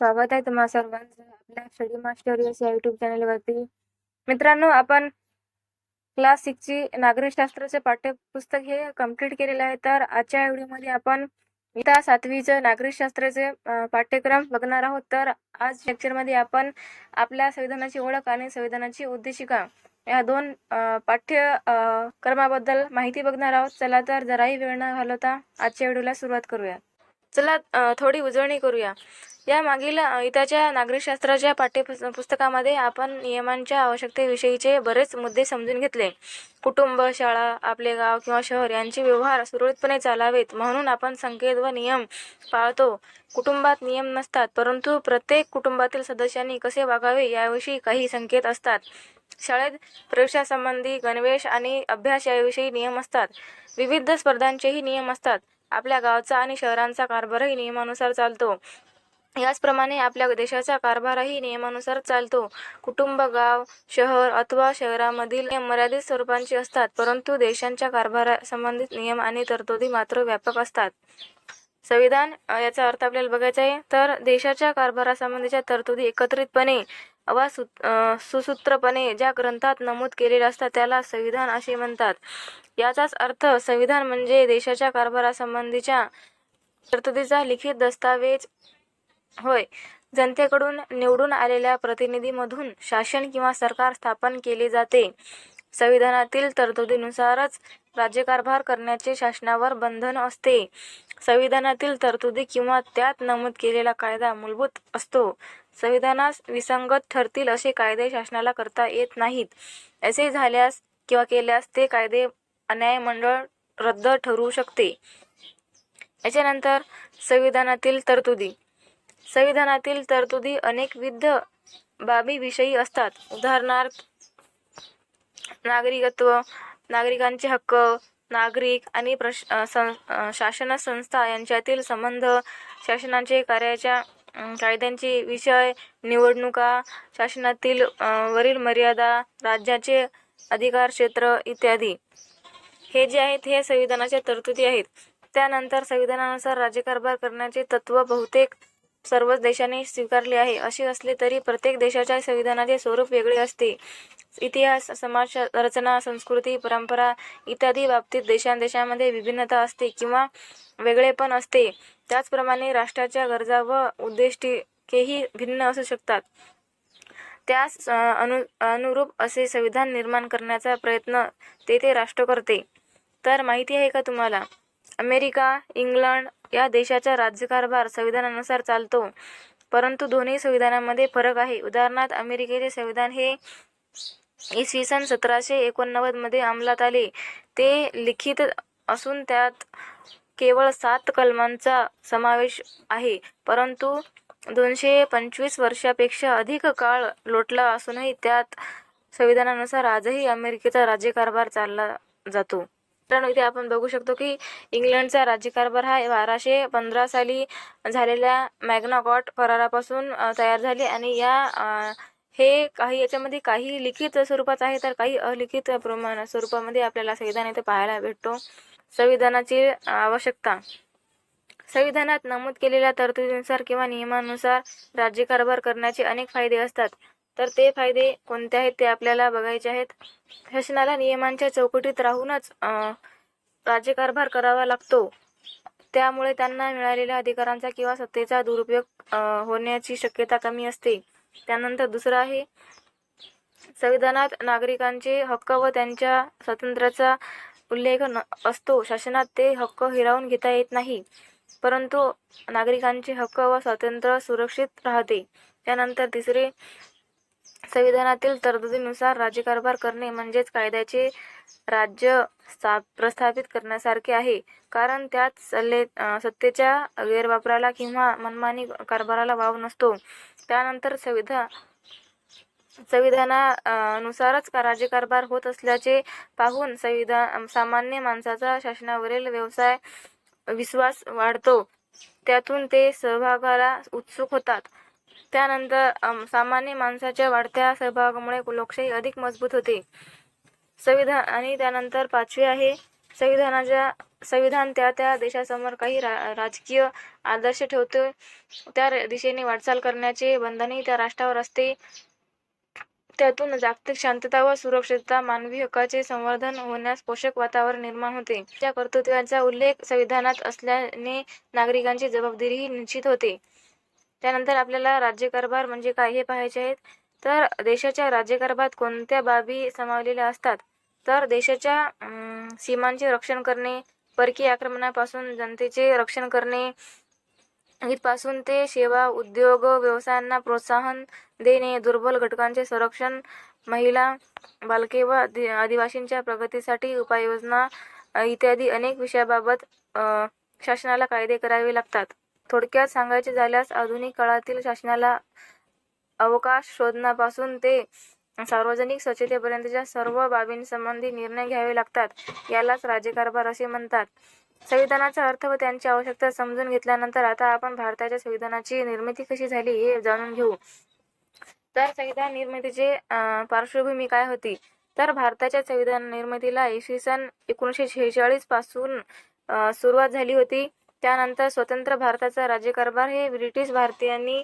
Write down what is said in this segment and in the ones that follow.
स्वागत आहे तुम्हा सर्वांचं आपल्या स्टडी मास्टर्स या युट्यूब चॅनलवरती मित्रांनो आपण क्लास सिक्सची नागरिकशास्त्राचे पाठ्यपुस्तक हे कंप्लीट केलेलं आहे. तर आजच्या व्हिडिओमध्ये आपण इथं सातवीचं नागरिकशास्त्राचे पाठ्यक्रम बघणार आहोत. तर आज लेक्चरमध्ये आपण आपल्या संविधानाची ओळख आणि संविधानाची उद्देशिका या दोन पाठ्यक्रमाबद्दल पाठ्य क्रमाबद्दल माहिती बघणार आहोत. चला तर जराही वेळ न घालवता आजच्या व्हिडिओला सुरुवात करूया. चला थोडी उजळणी करूया. या मागील अ, नागरिकशास्त्राच्या पाठ्यपुस् पुस्तकामध्ये आपण नियमांच्या आवश्यकतेविषयीचे बरेच मुद्दे समजून घेतले. कुटुंब शाळा आपले गाव किंवा शहर यांचे व्यवहार सुरळीतपणे चालावेत म्हणून आपण संकेत व नियम पाळतो. कुटुंबात नियम नसतात परंतु प्रत्येक कुटुंबातील सदस्यांनी कसे वागावे याविषयी काही संकेत असतात. शाळेत प्रवेशासंबंधी गणवेश आणि अभ्यास याविषयी नियम असतात. विविध स्पर्धांचेही नियम असतात. आपल्या गावचा आणि शहरांचा कारभारही नियमानुसार चालतो. याचप्रमाणे आपल्या देशाचा कारभारही नियमानुसार चालतो. कुटुंब गाव शहर अथवा शहरामधील मर्यादित स्वरूपांचे असतात परंतु देशांच्या कारभारासंबंधित नियम आणि तरतुदी मात्र व्यापक असतात. संविधान याचा अर्थ आपल्याला बघायचा आहे तर देशाच्या कारभारासंबंधीच्या तरतुदी एकत्रितपणे वा सु सुसूत्रपणे ज्या ग्रंथात नमूद केलेल्या असतात त्याला संविधान असे म्हणतात. याचाच अर्थ संविधान म्हणजे देशाच्या कारभारासंबंधीच्या तरतुदीचा लिखित दस्तावेज होय. जनतेकडून निवडून आलेल्या प्रतिनिधीमधून शासन किंवा सरकार स्थापन केले जाते. संविधानातील तरतुदीनुसारच राज्यकारभार करण्याचे शासनावर बंधन असते. संविधानातील तरतुदी किंवा त्यात नमूद केलेला कायदा मूलभूत असतो. संविधानास विसंगत ठरतील असे कायदे शासनाला करता येत नाहीत. असे झाल्यास किंवा केल्यास ते कायदे अन्याय मंडळ रद्द ठरू शकते. याच्यानंतर संविधानातील तरतुदी. संविधानातील तरतुदी अनेकविध बाबीविषयी असतात. उदाहरणार्थ नागरिकत्व नागरिकांचे हक्क नागरिक आणि प्रश शासन संस्था यांच्यातील संबंध शासनाचे कार्याच्या कायद्यांचे विषय निवडणुका शासनातील वरील मर्यादा राज्याचे अधिकार क्षेत्र इत्यादी. हे जे आहेत हे संविधानाच्या तरतुदी आहेत. त्यानंतर संविधानानुसार राज्यकारभार करण्याचे तत्व बहुतेक सर्वच देशांनी स्वीकारले आहे. असे असले तरी प्रत्येक देशाच्या संविधानाचे स्वरूप वेगळे असते. इतिहास समाज रचना संस्कृती परंपरा इत्यादी बाबतीत देशांदेशामध्ये विभिन्नता असते किंवा वेगळेपण असते. त्याचप्रमाणे राष्ट्राच्या गरजा व उद्दिष्टिकेही भिन्न असू शकतात. त्यास अनु अनुरूप असे संविधान निर्माण करण्याचा प्रयत्न ते ते राष्ट्र करते. तर माहिती आहे का तुम्हाला? अमेरिका इंग्लंड या देशाचा राज्यकारभार संविधानानुसार चालतो. परंतु दोन्ही संविधानामध्ये फरक आहे. उदाहरणार्थ अमेरिकेचे संविधान हे इसवी सन सतराशे एकोणनव्वदमध्ये अंमलात आले. ते लिखित असून त्यात केवळ सात कलमांचा समावेश आहे. परंतु दोनशे पंचवीस वर्षापेक्षा अधिक काळ लोटला असूनही त्यात संविधानानुसार आजही अमेरिकेचा राज्यकारभार चालला जातो. मित्रांनो इथे आपण बघू शकतो की इंग्लंडचा राज्यकारभार हा बाराशे पंधरा साली झालेल्या मॅग्नाकॉट करारापासून तयार झाले आणि या हे काही याच्यामध्ये काही लिखित स्वरूपात आहे तर काही अलिखित प्रमाण स्वरूपामध्ये आपल्याला संविधान इथे पाहायला भेटतो. संविधानाची आवश्यकता. संविधानात नमूद केलेल्या तरतुदीनुसार किंवा नियमानुसार राज्यकारभार करण्याचे अनेक फायदे असतात. तर ते फायदे कोणते आहेत ते आपल्याला बघायचे आहेत. शासनाला नियमांच्या चौकटीत राहूनच राज्यकारभार करावा लागतो. त्यामुळे त्यांना मिळालेल्या अधिकारांचा किंवा सत्तेचा दुरुपयोग होण्याची शक्यता कमी असते. त्यानंतर दुसरं आहे संविधानात नागरिकांचे हक्क व त्यांच्या स्वातंत्र्याचा उल्लेख न असतो. शासनात ते हक्क हिरावून घेता येत नाही परंतु नागरिकांचे हक्क व स्वातंत्र्य सुरक्षित राहते. त्यानंतर तिसरे संविधानातील तरतुदीनुसार राज्यकारभार करणे म्हणजेच कायद्याचे राज्य स्था प्रस्थापित करण्यासारखे आहे. कारण त्यात सल्ले सत्तेच्या गैरवापराला किंवा मनमानी कारभाराला वाव नसतो. त्यानंतर संविधान संविधाना नुसारच का राज्यकारभार होत असल्याचे पाहून संविधान सामान्य माणसाचा शासनावरील व्यवसाय विश्वास वाढतो. त्यातून ते सहभागाला उत्सुक होतात. त्यानंतर सामान्य माणसाच्या वाढत्या सहभागामुळे लोकशाही अधिक मजबूत होते. संविधान आणि त्यानंतर पाचवे आहे संविधानाच्या संविधान त्या त्या देशासमोर काही रा राजकीय आदर्श ठेवतो. त्या दिशेने वाटचाल करण्याचे बंधनही त्या राष्ट्रावर असते. त्यातून जागतिक शांतता व सुरक्षितता मानवी हक्काचे संवर्धन होण्यास पोषक वातावरण निर्माण होते. त्या कर्तृत्वाचा उल्लेख संविधानात असल्याने नागरिकांची जबाबदारीही निश्चित होते. त्यानंतर आपल्याला राज्यकारभार म्हणजे काय हे पाहायचे आहेत? तर देशाच्या राज्यकारभारात कोणत्या बाबी समावलेल्या असतात? तर देशाच्या सीमांचे रक्षण करणे परकीय आक्रमणापासून जनतेचे रक्षण करणे इथपासून ते सेवा उद्योग व्यवसायांना प्रोत्साहन देणे दुर्बल घटकांचे संरक्षण महिला बालके व आदिवासींच्या प्रगतीसाठी उपाययोजना इत्यादी अनेक विषयाबाबत शासनाला कायदे करावे लागतात. थोडक्यात सांगायचे झाल्यास आधुनिक काळातील शासनाला अवकाश शोधण्यापासून ते सार्वजनिक स्वच्छतेपर्यंतच्या सर्व बाबींसंबंधी निर्णय घ्यावे लागतात. यालाच राज्यकारभार असे म्हणतात. संविधानाचा अर्थ व त्यांची आवश्यकता समजून घेतल्यानंतर आता आपण भारताच्या संविधानाची निर्मिती कशी झाली हे जाणून घेऊ. तर संविधान निर्मितीचे पार्श्वभूमी काय होती? तर भारताच्या संविधान निर्मितीला इसवी सन एकोणीसशे शेहेचाळीसपासून सुरुवात झाली होती. त्यानंतर स्वतंत्र भारताचा राज्यकारभार हे ब्रिटिश भारतीयांनी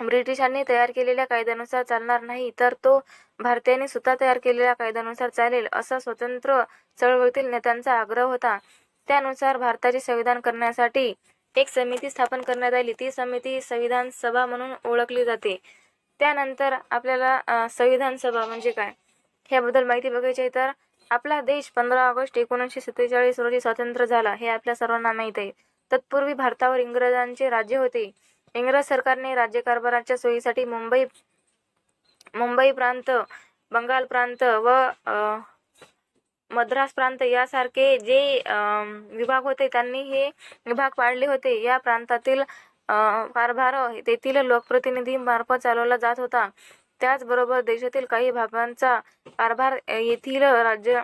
ब्रिटिशांनी तयार केलेल्या कायद्यानुसार चालणार नाही तर तो भारतीयांनी स्वतः तयार केलेल्या कायद्यानुसार चालेल असा स्वतंत्र चळवळीतील नेत्यांचा आग्रह होता. त्यानुसार भारताचे संविधान करण्यासाठी एक समिती स्थापन करण्यात आली. ती समिती संविधान सभा म्हणून ओळखली जाते. त्यानंतर आपल्याला संविधान सभा म्हणजे काय? ह्याबद्दल माहिती बघायची आहे तर आपला देश पंधरा ऑगस्ट एकोणीसशे सत्तेचाळीस रोजी स्वतंत्र झाला हे आपल्या सर्वांना माहीत आहे. तत्पूर्वी भारतावर इंग्रजांचे राज्य होते. इंग्रज सरकारने राज्यकारभाराच्या सोयीसाठी मुंबई मुंबई प्रांत बंगाल प्रांत व मद्रास प्रांत यासारखे जे विभाग होते त्यांनी हे विभाग पाडले होते. या प्रांतातील कारभार तेथील लोकप्रतिनिधी मार्फत चालवला जात होता. त्याचबरोबर देशातील काही भागांचा कारभार येथील राज्य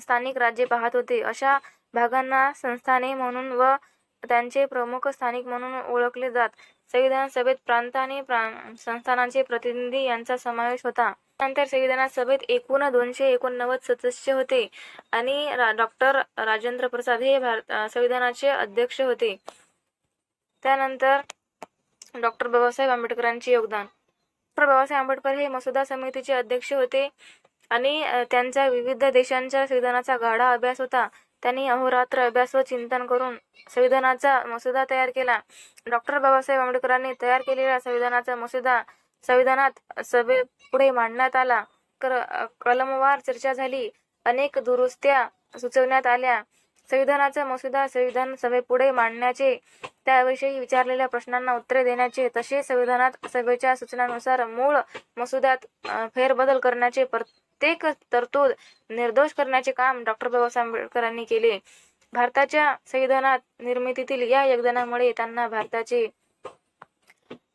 स्थानिक राज्ये पाहत होते. अशा भागांना संस्थाने म्हणून व त्यांचे प्रमुख स्थानिक म्हणून ओळखले जात. संविधान सभेत प्रांत आणि संस्थानांचे प्रतिनिधी यांचा समावेश होता. नंतर संविधान सभेत एकूण दोनशे एकोणनव्वद सदस्य होते आणि डॉक्टर राजेंद्र प्रसाद हे भारत संविधानाचे अध्यक्ष होते. त्यानंतर डॉक्टर बाबासाहेब आंबेडकरांचे योगदान. बाबासाहेब आंबेडकर हे मसुदा समितीचे अध्यक्ष होते. आणि त्यांचा विविध देशांच्या संविधानाचा गाढा अभ्यास होता. त्यांनी अहोरात्र अभ्यास व चिंतन करून संविधानाचा मसुदा तयार केला. डॉक्टर बाबासाहेब आंबेडकरांनी तयार केलेला संविधानाचा मसुदा संविधानात सभेपुढे मांडण्यात आला. कर कलमवार चर्चा झाली. अनेक दुरुस्त्या सुचवण्यात आल्या. संविधानाचा मसुदा संविधान सभेपुढे मांडण्याचे त्याविषयी विचारलेल्या प्रश्नांना उत्तरे देण्याचे तसेच संविधानात सभेच्या सूचनानुसार मूळ मसुद्यात फेरबदल करण्याचे प्रत्येक तरतूद निर्दोष करण्याचे काम डॉक्टर बाबासाहेब आंबेडकरांनी केले. भारताच्या संविधानात निर्मितीतील या योगदानामुळे त्यांना भारताचे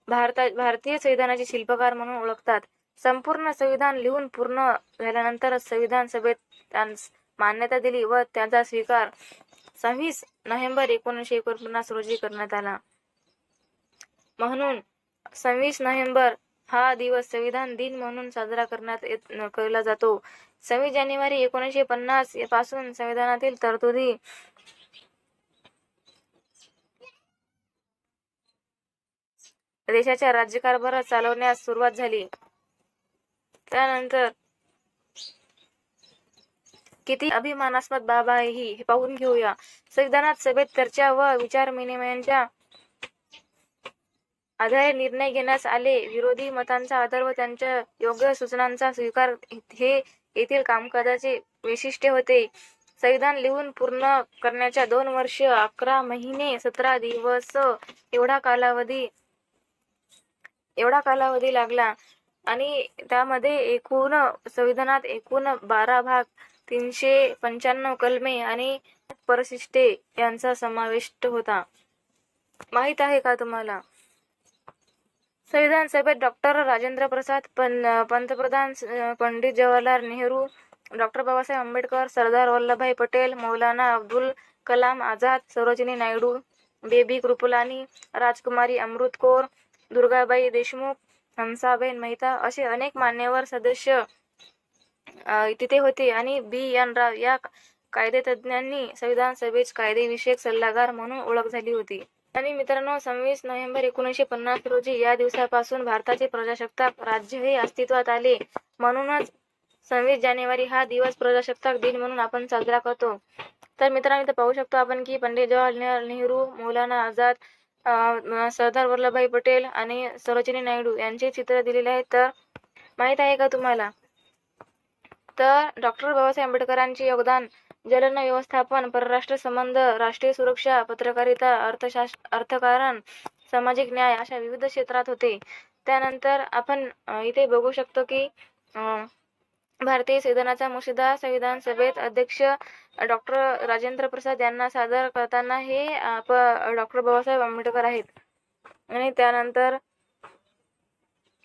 भारता भारतीय संविधानाचे शिल्पकार म्हणून ओळखतात. संपूर्ण संविधान लिहून पूर्ण झाल्यानंतर संविधान सभेत मान्यता दिली व त्यांचा स्वीकार सव्वीस नोव्हेंबर एकोणीसशे एकोणपन्नास रोजी करण्यात आला. म्हणून सव्वीस नोव्हेंबर हा दिवस संविधान दिन म्हणून साजरा करण्यात येत केला जातो. सव्वीस जानेवारी एकोणीसशे पन्नासपासून संविधानातील तरतुदी देशाच्या राज्यकारभारात चालवण्यास सुरुवात झाली. त्यानंतर किती अभिमानास्पद बाब आहे ही हे पाहून घेऊया. संविधानात सभेत चर्चा व विचार विनिमयांच्या आधारे निर्णय घेण्यास आले. विरोधी मतांचा आदर व त्यांच्या योग्य सूचनांचा स्वीकार हे येथील कामकाजाचे वैशिष्ट्य होते. संविधान लिहून पूर्ण करण्याच्या दोन वर्ष अकरा महिने सतरा दिवस एवढा कालावधी एवढा कालावधी लागला. आणि त्यामध्ये एकूण संविधानात एकूण बारा भाग तीनशे पंच्याण्णव कलमे आणि परिशिष्टे यांचा समावेश होता. माहीत आहे का तुम्हाला? संविधान सभेत डॉक्टर राजेंद्र प्रसाद पं पंतप्रधान पंडित जवाहरलाल नेहरू डॉक्टर बाबासाहेब आंबेडकर सरदार वल्लभभाई पटेल मौलाना अब्दुल कलाम आझाद सरोजिनी नायडू बेबी कृपलानी राजकुमारी अमृत कौर दुर्गाबाई देशमुख हंसाबेन मेहता असे अनेक मान्यवर सदस्य तिथे होते. आणि बी. एन. राव या कायदेतज्ज्ञांनी संविधान सभेत कायदेविषयक सल्लागार म्हणून ओळख झाली होती. आणि मित्रांनो सव्वीस नोव्हेंबर एकोणीसशे पन्नास रोजी या दिवसापासून भारताचे प्रजासत्ताक राज्य हे अस्तित्वात आले म्हणूनच सव्वीस जानेवारी हा दिवस प्रजासत्ताक दिन म्हणून आपण साजरा करतो. तर मित्रांनो इथं पाहू शकतो आपण की पंडित जवाहरलाल नेहरू मौलाना आझाद सरदार वल्लभभाई पटेल आणि सरोजिनी नायडू यांचे चित्र दिलेले आहेत तर माहीत आहे का तुम्हाला? तर डॉक्टर बाबासाहेब आंबेडकरांचे योगदान जलन व्यवस्थापन परराष्ट्र संबंध राष्ट्रीय सुरक्षा पत्रकारिता अर्थशास्त्र अर्थकारण सामाजिक न्याय अशा विविध क्षेत्रात होते. त्यानंतर आपण इथे बघू शकतो की भारतीय संविधानाचा मुशिदा संविधान सभेत अध्यक्ष डॉक्टर राजेंद्र प्रसाद यांना सादर करताना हे आप डॉक्टर बाबासाहेब आंबेडकर आहेत. आणि त्यानंतर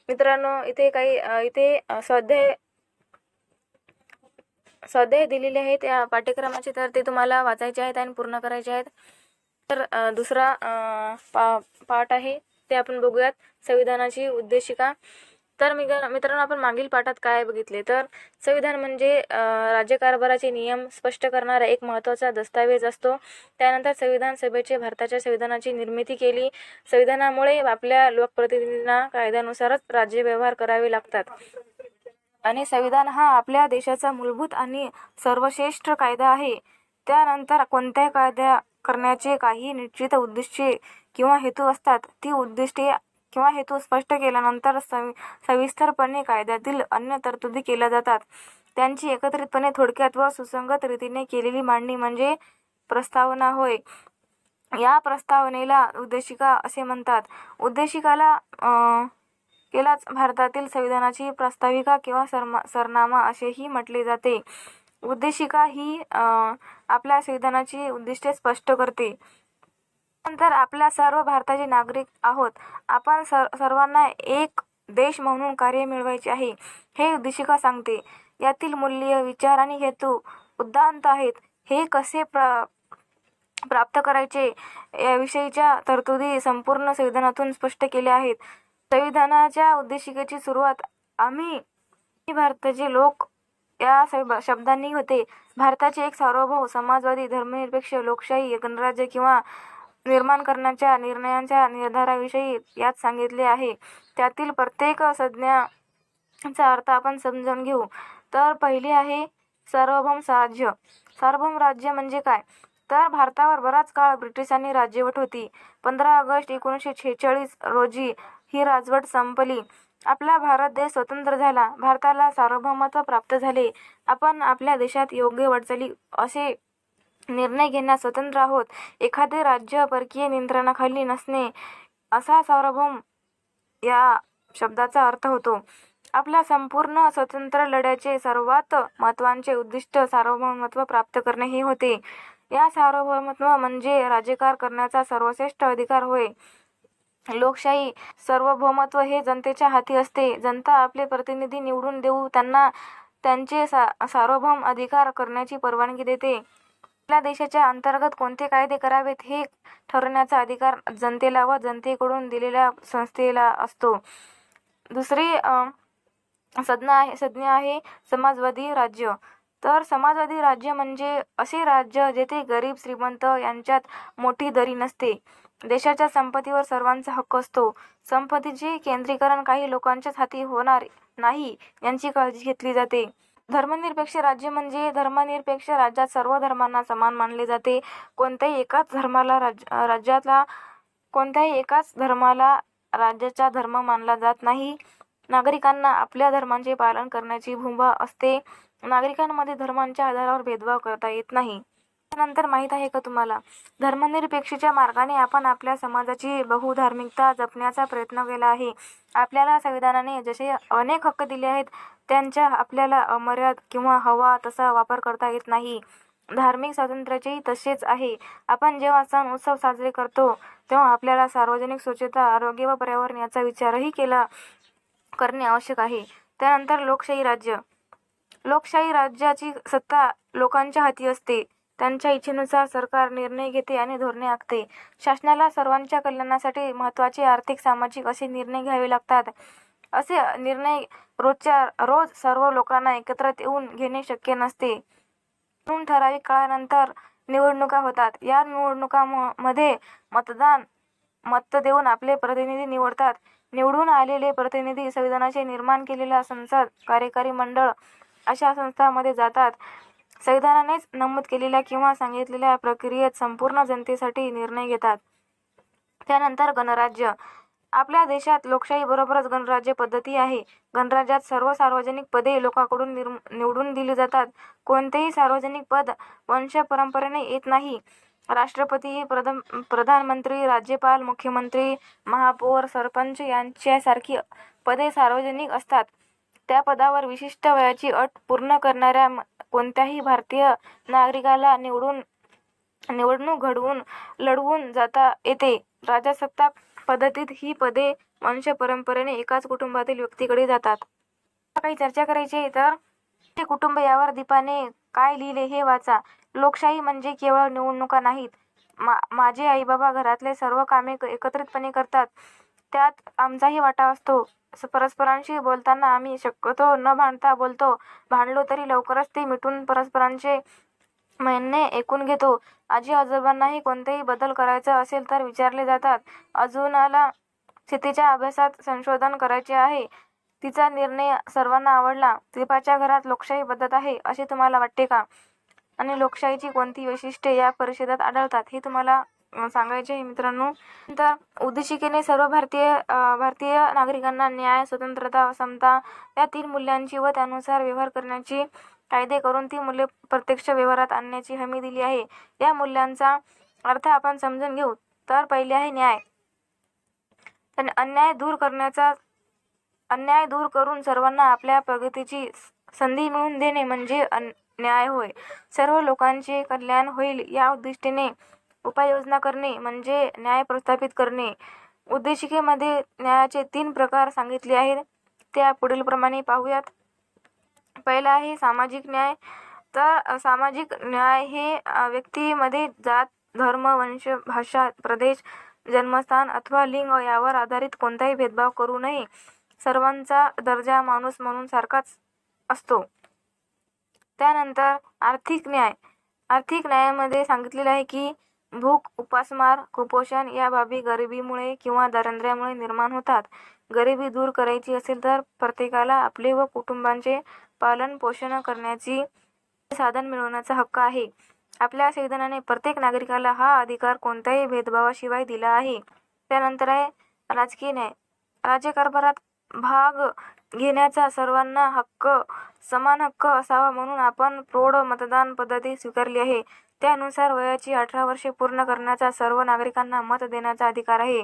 मित्रांनो इथे काही इथे स्वाध्याय स्वाध्याय दिलेले आहेत या पाठ्यक्रमाचे तर ते तुम्हाला वाचायचे आहेत आणि पूर्ण करायचे आहेत. तर दुसरा पा पाठ आहे ते आपण बघूयात. संविधानाची उद्देशिका. तर मी मित्रांनो आपण मागील पाठात काय बघितले? तर संविधान म्हणजे राज्यकारभाराचे नियम स्पष्ट करणारा एक महत्त्वाचा दस्तावेज असतो. त्यानंतर संविधान सभेचे भारताच्या संविधानाची निर्मिती केली. संविधानामुळे आपल्या लोकप्रतिनिधींना कायद्यानुसारच राज्यव्यवहार करावे लागतात. आणि संविधान हा आपल्या देशाचा मूलभूत आणि सर्वश्रेष्ठ कायदा आहे. त्यानंतर कोणत्याही कायद्या करण्याचे काही निश्चित उद्दिष्टे किंवा हेतू असतात? ती उद्दिष्टे किंवा हेतू स्पष्ट केल्यानंतर सवि सविस्तरपणे कायद्यातील अन्य तरतुदी केल्या जातात. त्यांची एकत्रितपणे थोडक्यात व सुसंगत रीतीने केलेली मांडणी म्हणजे प्रस्तावना होय. या प्रस्तावनेला उद्देशिका असे म्हणतात. उद्देशिकाला अं, भारतातील संविधानाची प्रास्ताविका किंवा सरमा सरनामा असेही म्हटले जाते. उद्देशिका ही आपल्या संविधानाची उद्दिष्टे स्पष्ट करते. नंतर आपल्या सर्व भारताचे नागरिक आहोत. आपण सर सर्वांना एक देश म्हणून कार्य मिळवायचे आहे हे उद्देशिका सांगते. यातील मूल्य विचार आणि हेतू उद्दांत आहेत. हे कसे प्रा प्राप्त करायचे याविषयीच्या तरतुदी संपूर्ण संविधानातून स्पष्ट केल्या आहेत. संविधानाच्या उद्देशिकेची सुरुवात आम्ही भारताचे लोक या शब्दांनी होते. भारताचे एक सार्वभौम समाजवादी धर्मनिरपेक्ष लोकशाही गणराज्य किंवा निर्माण करण्याच्या निर्णयांच्या निर्धाराविषयी यात सांगितले आहे. त्यातील प्रत्येक संज्ञाचा अर्थ आपण समजून घेऊ. तर पहिले आहे सार्वभौम राज्य. सार्वभौम राज्य म्हणजे काय? तर भारतावर बराच काळ ब्रिटिशांनी राज्यवट होती. पंधरा ऑगस्ट एकोणीसशे छेचाळीस रोजी ही राजवट संपली. आपला भारत देश स्वतंत्र झाला. भारताला सार्वभौमत्व प्राप्त झाले. आपण आपल्या देशात योग्य वाटचाली असे निर्णय घेण्यास स्वतंत्र आहोत. एखादे राज्य परकीय नियंत्रणाखाली नसणे असा सार्वभौम या शब्दाचा अर्थ होतो. आपल्या संपूर्ण स्वतंत्र लढ्याचे सर्वात महत्त्वाचे उद्दिष्ट सार्वभौमत्व प्राप्त करणे हे होते. या सार्वभौमत्व म्हणजे राज्यकार करण्याचा सर्वश्रेष्ठ अधिकार होय. लोकशाही सार्वभौमत्व हे जनतेच्या हाती असते. जनता आपले प्रतिनिधी निवडून देऊ त्यांना त्यांचे सा सार्वभौम अधिकार करण्याची परवानगी देते. आपल्या देशाच्या अंतर्गत कोणते कायदे करावेत हे ठरवण्याचा अधिकार जनतेला व जनतेकडून दिलेल्या संस्थेला असतो. दुसरी अ, संज्ञा आहे संज्ञा आहे समाजवादी राज्य. तर समाजवादी राज्य म्हणजे असे राज्य जेथे गरीब श्रीमंत यांच्यात मोठी दरी नसते. देशाच्या संपत्तीवर सर्वांचा हक्क असतो. संपत्तीचे केंद्रीकरण काही लोकांच्याच हाती होणार नाही यांची काळजी घेतली जाते. धर्मनिरपेक्ष राज्य म्हणजे धर्मनिरपेक्ष राज्यात सर्व धर्मांना समान मानले जाते. कोणत्याही एकाच धर्माला राज राज्यातला कोणत्याही एकाच धर्माला राज्याचा धर्म मानला जात नाही. नागरिकांना आपल्या धर्मांचे पालन करण्याची भूमा असते. नागरिकांमध्ये धर्मांच्या आधारावर भेदभाव करता येत नाही. त्यानंतर माहीत आहे का तुम्हाला? धर्मनिरपेक्षेच्या मार्गाने आपण आपल्या समाजाची बहुधार्मिकता जपण्याचा प्रयत्न केला आहे. आपल्याला संविधानाने जसे अनेक हक्क दिले आहेत त्यांच्या आपल्याला अमर्याद किंवा हवा तसा वापर करता येत नाही. धार्मिक स्वातंत्र्याचेही तसेच आहे. आपण जेव्हा सण उत्सव साजरे करतो तेव्हा आपल्याला सार्वजनिक स्वच्छता आरोग्य व पर्यावरण याचा विचारही केला करणे आवश्यक आहे. त्यानंतर लोकशाही राज्य. लोकशाही राज्याची सत्ता लोकांच्या हाती असते. त्यांच्या इच्छेनुसार सरकार निर्णय घेते आणि धोरणे आखते. शासनाला सर्वांच्या कल्याणासाठी महत्त्वाचे आर्थिक सामाजिक असे निर्णय घ्यावे लागतात. असे निर्णय रोजच्या रोज सर्व लोकांना एकत्र येऊन घेणे शक्य नसते. म्हणून ठराविक काळानंतर निवडणुका होतात. या निवडणुकांमध्ये मतदान मत देऊन आपले प्रतिनिधी निवडतात. निवडून आलेले प्रतिनिधी संविधानाचे निर्माण केलेल्या संसद कार्यकारी मंडळ अशा संस्थांमध्ये जातात. संविधानानेच नमूद केलेल्या किंवा सांगितलेल्या प्रक्रियेत संपूर्ण जनतेसाठी निर्णय घेतात. त्यानंतर गणराज्य. आपल्या देशात लोकशाहीबरोबरच गणराज्य पद्धती आहे. गणराज्यात सर्व सार्वजनिक पदे लोकांकडून निर निवडून दिली जातात. कोणतेही सार्वजनिक पद वंश परंपरेने येत नाही. राष्ट्रपती प्रधान प्रधानमंत्री राज्यपाल मुख्यमंत्री महापौर सरपंच यांच्यासारखी पदे सार्वजनिक असतात. त्या पदावर विशिष्ट वयाची अट पूर्ण करणाऱ्या कोणत्याही भारतीय नागरिकाला निवडून निवडणूक घडवून लढवून जाता येते. राजसत्ताक पद्धतीत ही पदे वंश परंपरेने एकाच कुटुंबातील व्यक्तीकडे जातात. काही चर्चा करायची तर ते कुटुंब यावर दीपाने काय लिहिले हे वाचा. लोकशाही म्हणजे केवळ निवडणुका नाहीत. मा माझे आई बाबा घरातले सर्व कामे एकत्रितपणे करतात. त्यात आमचाही वाटा असतो. परस्परांशी बोलताना आम्ही शक्यतो न भांडता बोलतो. भांडलो तरी लवकरच ते मिटून परस्परांचे म्हणणे ऐकून घेतो. आजी आजोबांनाही कोणतेही बदल करायचा असेल तर विचारले जातात. अजूनला स्थितीच्या अभ्यासात संशोधन करायचे आहे. तिचा निर्णय सर्वांना आवडला. दीपाच्या घरात लोकशाही पद्धत आहे असे तुम्हाला वाटते का? आणि लोकशाहीची कोणती वैशिष्ट्ये या परिषदेत आढळतात हे तुम्हाला सांगायचे आहे मित्रांनो. तर उद्देशिकेने सर्व भारतीय भारतीय नागरिकांना न्याय स्वतंत्रता समता या तीन मूल्यांची व त्यानुसार व्यवहार करण्याची कायदे करून ती मूल्ये प्रत्यक्ष व्यवहारात आणण्याची हमी दिली आहे. या मूल्यांचा अर्थ आपण समजून घेऊ. तर पहिले आहे न्याय. अन्याय दूर करण्याचा अन्याय दूर करून सर्वांना आपल्या प्रगतीची संधी मिळवून देणे म्हणजे अन- न्याय होय. सर्व लोकांचे कल्याण होईल या उद्दिष्टीने उपाययोजना करणे म्हणजे न्याय प्रस्थापित करणे. उद्देशिकेमध्ये न्यायाचे तीन प्रकार सांगितले आहेत. त्या पुढीलप्रमाणे पाहूयात. पहिला आहे सामाजिक न्याय. तर सामाजिक न्याय हे व्यक्तीमध्ये जात धर्म वंश भाषा प्रदेश जन्मस्थान अथवा लिंग यावर आधारित कोणताही भेदभाव करू नये. सर्वांचा दर्जा माणूस म्हणून सारखाच असतो. त्यानंतर आर्थिक न्याय. आर्थिक न्यायामध्ये सांगितलेलं आहे की भूक उपासमार कुपोषण या बाबी गरिबीमुळे किंवा दारिद्र्यामुळे निर्माण होतात. गरिबी दूर करायची असेल तर प्रत्येकाला आपले व कुटुंबांचे पालन पोषण करण्याची साधन मिळवण्याचा हक्क आहे. आपल्या संविधानाने प्रत्येक नागरिकाला हा अधिकार कोणत्याही भेदभावाशिवाय दिला आहे. त्यानंतर आहे राजकीय न्याय राज्यकारभारात भाग घेण्याचा सर्वांना हक्क समान हक्क असावा म्हणून आपण प्रौढ मतदान पद्धती स्वीकारली आहे. त्यानुसार वयाची अठरा वर्षे पूर्ण करण्याचा सर्व नागरिकांना मत देण्याचा अधिकार आहे.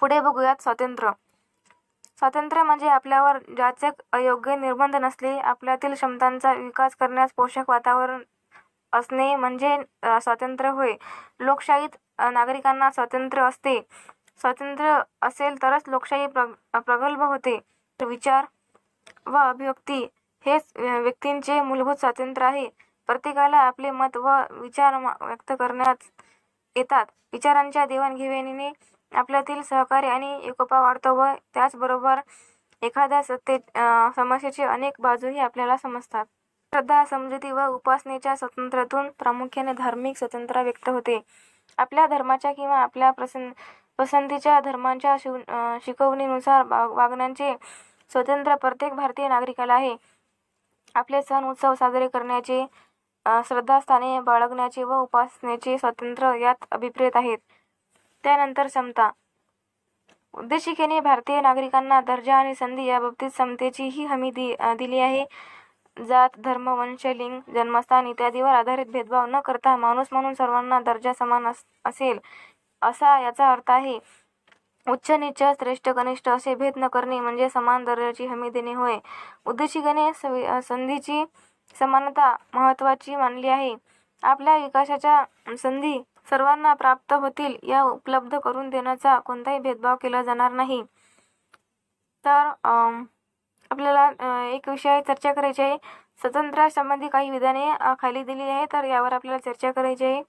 पुढे बघूयात स्वातंत्र्य. स्वातंत्र्य म्हणजे आपल्यावर ज्याचे अयोग्य निर्बंध नसले आपल्यातील क्षमतांचा विकास करण्यास पोषक वातावरण असणे म्हणजे स्वातंत्र्य होय. लोकशाहीत नागरिकांना स्वातंत्र्य असते. स्वातंत्र्य असेल तरच लोकशाही प्र प्रगल्भ होते. विचार व अभिव्यक्ती हेच व्यक्तींचे मूलभूत स्वातंत्र्य आहे. प्रत्येकाला आपले मत व विचार मा- व्यक्त करण्यात येतात. विचारांच्या देवाणघेवाणीने आपल्यातील सहकार्य आणि एकोपा वाढतो व त्याचबरोबर एखाद्या सत्ते समस्येचे अनेक बाजूही आपल्याला समजतात. श्रद्धा समजुती व उपासनेच्या स्वातंत्र्यातून प्रामुख्याने धार्मिक स्वतंत्र व्यक्त होते. आपल्या धर्माच्या किंवा आपल्या प्रसं पसंतीच्या धर्मांच्या शिव शिकवणीनुसार वा- वागण्याचे स्वतंत्र प्रत्येक भारतीय नागरिकाला आहे. आपले सण उत्सव साजरे करण्याचे श्रद्धास्थाने बाळगण्याचे व उपासनेचे स्वातंत्र्य यात अभिप्रेत आहेत. त्यानंतर समता. उद्देशिकेने भारतीय नागरिकांना दर्जा आणि संधी याबाबतीत समतेची ही हमी दि दिली आहे. जात धर्म वंश लिंग जन्मस्थान इत्यादीवर आधारित भेदभाव न करता माणूस म्हणून सर्वांना दर्जा समान अस असेल असा याचा अर्थ आहे. उच्च नीच श्रेष्ठ कनिष्ठ असे भेद न करणे म्हणजे समान दर्जाची हमी देणे होय. उद्देशिकेने सवि संधीची समानता महत्त्वाची मानली आहे. आपल्या विकासाच्या संधी सर्वांना प्राप्त होतील या उपलब्ध करून देण्याचा कोणताही भेदभाव केला जाणार नाही. तर आपल्याला एक विषय चर्चा करायची आहे. स्वातंत्र्यासंबंधी काही विधाने खाली दिली आहे तर यावर आपल्याला चर्चा करायची आहे.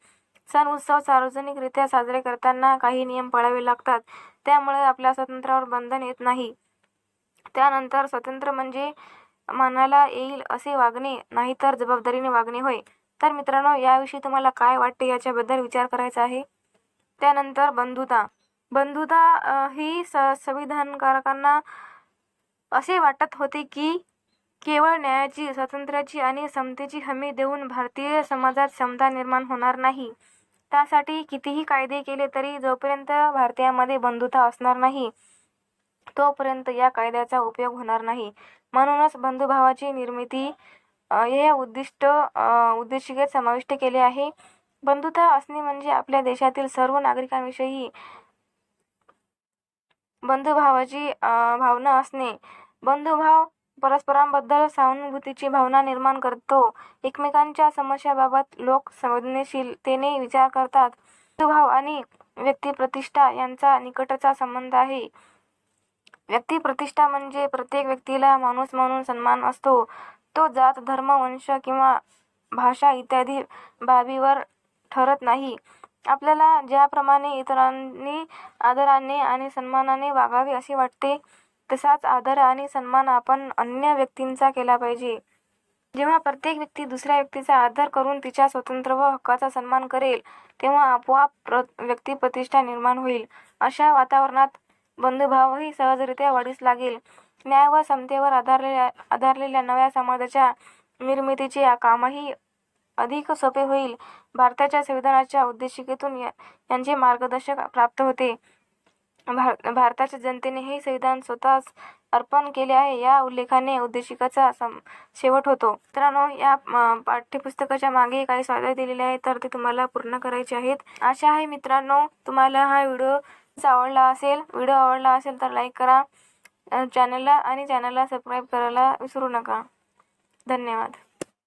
सण उत्सव सार्वजनिकरित्या साजरे करताना काही नियम पाळावे लागतात. त्यामुळे आपल्या स्वातंत्र्यावर बंधन येत नाही. त्यानंतर स्वातंत्र्य म्हणजे मनाला येईल असे वागणे नाहीतर जबाबदारीने वागणे होय. तर मित्रांनो याविषयी तुम्हाला काय वाटते याच्याबद्दल विचार करायचा आहे? त्यानंतर बंधुता. बंधुता ही स संविधानकारकांना असे वाटत होते की केवळ न्यायाची स्वातंत्र्याची आणि समतेची हमी देऊन भारतीय समाजात समता निर्माण होणार नाही. त्यासाठी कितीही कायदे केले तरी जोपर्यंत भारतीयामध्ये बंधुता असणार नाही तोपर्यंत या कायद्याचा उपयोग होणार नाही. म्हणूनच बंधुभावाची निर्मिती हे उद्दिष्ट उद्देशिकेत समाविष्ट केले आहे. बंधुता असणे म्हणजे आपल्या देशातील सर्व नागरिकांविषयी बंधुभावाची भावना असणे. बंधुभाव परस्परांबद्दल सहानुभूतीची भावना निर्माण करतो. एकमेकांच्या समस्याबाबत लोक संवेदनशीलतेने विचार करतात. बंधुभाव आणि व्यक्तिप्रतिष्ठा यांचा निकटचा संबंध आहे. व्यक्तिप्रतिष्ठा म्हणजे प्रत्येक व्यक्तीला माणूस म्हणून सन्मान असतो. तो जात धर्म वंश किंवा भाषा इत्यादी बाबीवर ठरत नाही. आपल्याला ज्याप्रमाणे इतरांनी आदराने आणि सन्मानाने वागावे असे वाटते तसाच आदर आणि सन्मान आपण अन्य व्यक्तींचा केला पाहिजे. जेव्हा प्रत्येक व्यक्ती दुसऱ्या व्यक्तीचा आदर करून तिच्या स्वतंत्र व हक्काचा सन्मान करेल तेव्हा आपोआप प्र व्यक्तिप्रतिष्ठा निर्माण होईल. अशा वातावरणात बंधुभावही सहजरित्या वाढीस लागेल. न्याय व समतेवर आधारलेल्या आधारलेल्या नव्या समाजाच्या निर्मितीचे कामही अधिक सोपे होईल. भारताच्या संविधानाच्या उद्देशिकेतून या- यांचे मार्गदर्शक प्राप्त होते. भार भारताच्या जनतेने हे संविधान स्वतःच अर्पण केले आहे या उल्लेखाने उद्देशिकाचा सम शेवट होतो. मित्रांनो या पाठ्यपुस्तकाच्या मागे काही स्वाध्याय दिलेले आहेत तर ते तुम्हाला पूर्ण करायचे आहेत. आशा आहे मित्रांनो तुम्हाला हा व्हिडिओ आवडला असेल व्हिडिओ आवडला असेल तर लाईक करा. चॅनलला आणि चॅनलला सबस्क्राईब करायला विसरू नका. धन्यवाद.